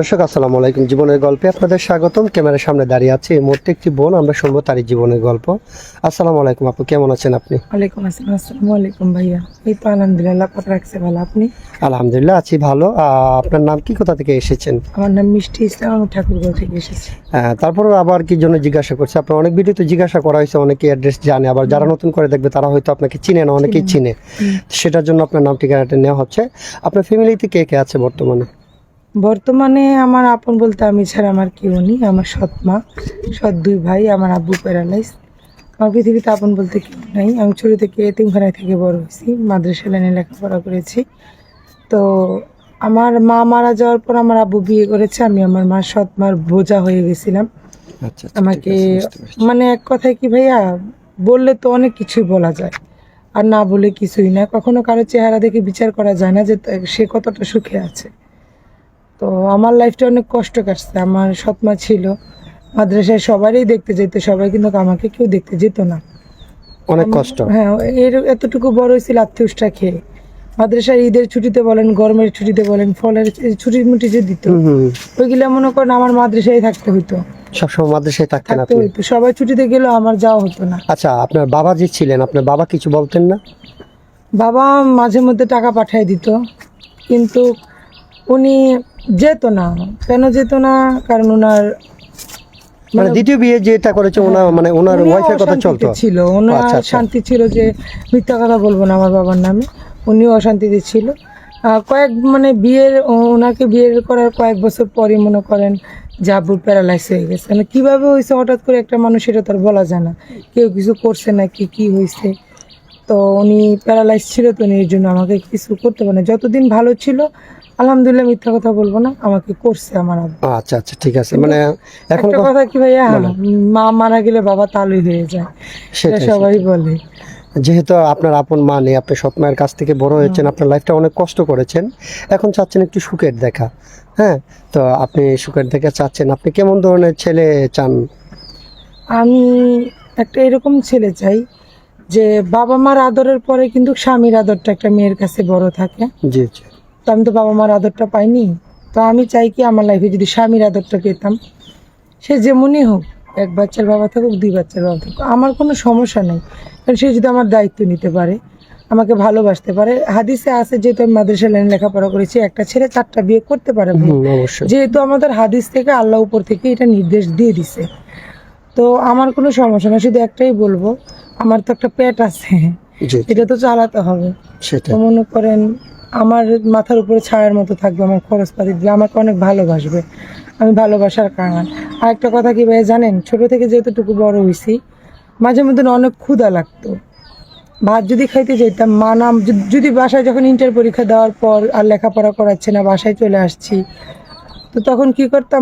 দর্শক আসসালামু আলাইকুম। জীবনের গল্পে আপনাদের স্বাগতম। ক্যামেরার সামনে দাঁড়িয়ে আছে। এই মুহূর্তে একটি বোন আমরা শুনব তারই জীবনের গল্প। আসসালামু আলাইকুম আপু কেমন আছেন আপনি? ওয়ালাইকুম আসসালাম। আসসালামু আলাইকুম ভাইয়া। এই তো আলহামদুলিল্লাহ পাক রাখছে ভালো। আপনি? আলহামদুলিল্লাহ আছি ভালো। আপনার নাম কি? কোথা থেকে এসেছেন? আমার নাম মিষ্টি ইসলাম আমি ঠাকুরগাঁও থেকে এসেছি। হ্যাঁ, তারপরে আবার কি জন্য জিজ্ঞাসা করছে? আপনার অনেক ভিডিওতে জিজ্ঞাসা করা হয়েছে অনেকে অ্যাড্রেস জানে। আবার যারা নতুন করে দেখবে তারা হয়তো আপনাকে চিনে না অনেকেই চিনে সেটার জন্য আপনার নাম ঠিকানাটা নেওয়া হচ্ছে। আপনার ফ্যামিলিতে কে কে আছে বর্তমানে? বর্তমানে আমার আপন বলতে আমি ছাড়া আমার কেউ নেই আমার সৎ মা সৎ দুই ভাই আমার আব্বু প্যারালাইজ আমার পৃথিবীতে আপন বলতে কেউ নাই। আমি ছোটো থেকে এতিমখানায় থেকে বড় হয়েছি মাদ্রাসা লাইনে লেখাপড়া করেছি। তো আমার মা মারা যাওয়ার পর আমার আব্বু বিয়ে করেছে আমি আমার মা সৎ মার বোঝা হয়ে গেছিলাম। আচ্ছা আচ্ছা, আমাকে। মানে এক কথায় কি ভাইয়া বললে তো অনেক কিছুই বলা যায় আর না বলে কিছুই না। কখনো কারও চেহারা দেখে বিচার করা যায় না যে সে কতটা সুখে আছে। তো আমার লাইফটা অনেক কষ্ট কাটছে। আমার সৎমা ছিল। মাদ্রাসায় সবারই দেখতে যেত সবাই কিন্তু আমাকে কেউ দেখতে যেত না। অনেক কষ্ট। হ্যাঁ এর এতটুকু বড় হয়েছিল আত্মীয়টা খেয়ে। মাদ্রাসার ঈদের ছুটিতে বলেন গরমের ছুটিতে বলেন ফলের ছুটি মুটি যে দিত। ওইগুলো মনে করেন আমার মাদ্রাসায় থাকতে হইতো। সবসময় মাদ্রাসায় থাকতেন থাকতে আপনি? হইতো। সবাই ছুটিতে গেলেও আমার যাওয়া হতো না। আচ্ছা আপনার বাবা যে ছিলেন আপনার বাবা কিছু বলতেন না? বাবা মাঝে মধ্যে টাকা পাঠিয়ে দিত কিন্তু উনি যেত না কেন যেত না? কারণ ওনার মানে দ্বিতীয় বিয়ে যেটা করেছে ওনার মানে ওনার ওয়াইফের কথা চলতো। ছিল। ওনার আচ্ছা, আচ্ছা। শান্তি ছিল যে মিথ্যা কথা বলব না আমার বাবার নামে। উনিও অশান্তিতে ছিল। কয়েক মানে বিয়ের ওনাকে বিয়ের করার কয়েক বছর পরই মনে করেন আব্বুর প্যারালাইস হয়ে গেছে। মানে কীভাবে হয়েছে? হঠাৎ করে একটা মানুষ এটা তার বলা যায় না। কেউ কিছু করছে না কি কি হয়েছে? তো উনি প্যারালাইজ ছিল তো উনি এর জন্য আমাকে কিছু করতে পারে যতদিন ভালো ছিল আলহামদুলিল্লাহ মিথ্যা কথা বলব না আমাকে করছে আমার আব্বু। আচ্ছা আচ্ছা ঠিক আছে। মানে এখন একটা কথা কি ভাইয়া মা মারা গেলে বাবা তালুই হয়ে যায় সেটা সবাই বলে। যেহেতু আপনার আপন মা নেই আপনি সৎ মায়ের কাছ থেকে বড় হয়েছেন আপনার লাইফটা অনেক কষ্ট করেছেন। এখন চাচ্ছেন একটু সুখের দেখা হ্যাঁ? তো আপনি সুখের দেখা চাচ্ছেন। আপনি কেমন ধরনের ছেলে চান? আমি একটা এরকম ছেলে চাই যে বাবা মার আদরের পরে কিন্তু স্বামীর আদরটা একটা মেয়ের কাছে বড় থাকে। জি জি। তো আমি তো বাবা মার আদরটা পাইনি। তো আমি চাই কি আমার লাইফে যদি স্বামীর আদরটা পেতাম সে যেমনই হোক এক বাচ্চার বাবা থাকুক দুই বাচ্চার বাবা থাকুক আমার কোনো সমস্যা নেই। কারণ সে যদি আমার দায়িত্ব নিতে পারে আমাকে ভালোবাসতে পারে হাদিসে আছে যেহেতু আমি মাদ্রাসা লাইন লেখাপড়া করেছি একটা ছেলে চারটা বিয়ে করতে পারে। যেহেতু আমাদের হাদিস থেকে আল্লাহ উপর থেকে এটা নির্দেশ দিয়ে দিছে। তো আমার কোনো সমস্যা না শুধু একটাই বলব আমার তো একটা পেট আছে। এটা তো চালাতে হবে। সেটাই। তো মনে করেন আমার মাথার উপরে ছায়ার মতো থাকবে আমার খরচপাতি দিবে আমাকে অনেক ভালোবাসবে। আমি ভালোবাসার কারণ। আর একটা কথা কি ভাই জানেন ছোট থেকে যেহেতুটুকু বড় হয়েছি মাঝে মধ্যে অনেক ক্ষুধা লাগতো। ভাত যদি খাইতে যেতাম মা নাম যদি- যদি বাসায় যখন ইন্টার পরীক্ষা দেওয়ার পর আর লেখাপড়া করাচ্ছে না বাসায় চলে আসছি তো তখন কি করতাম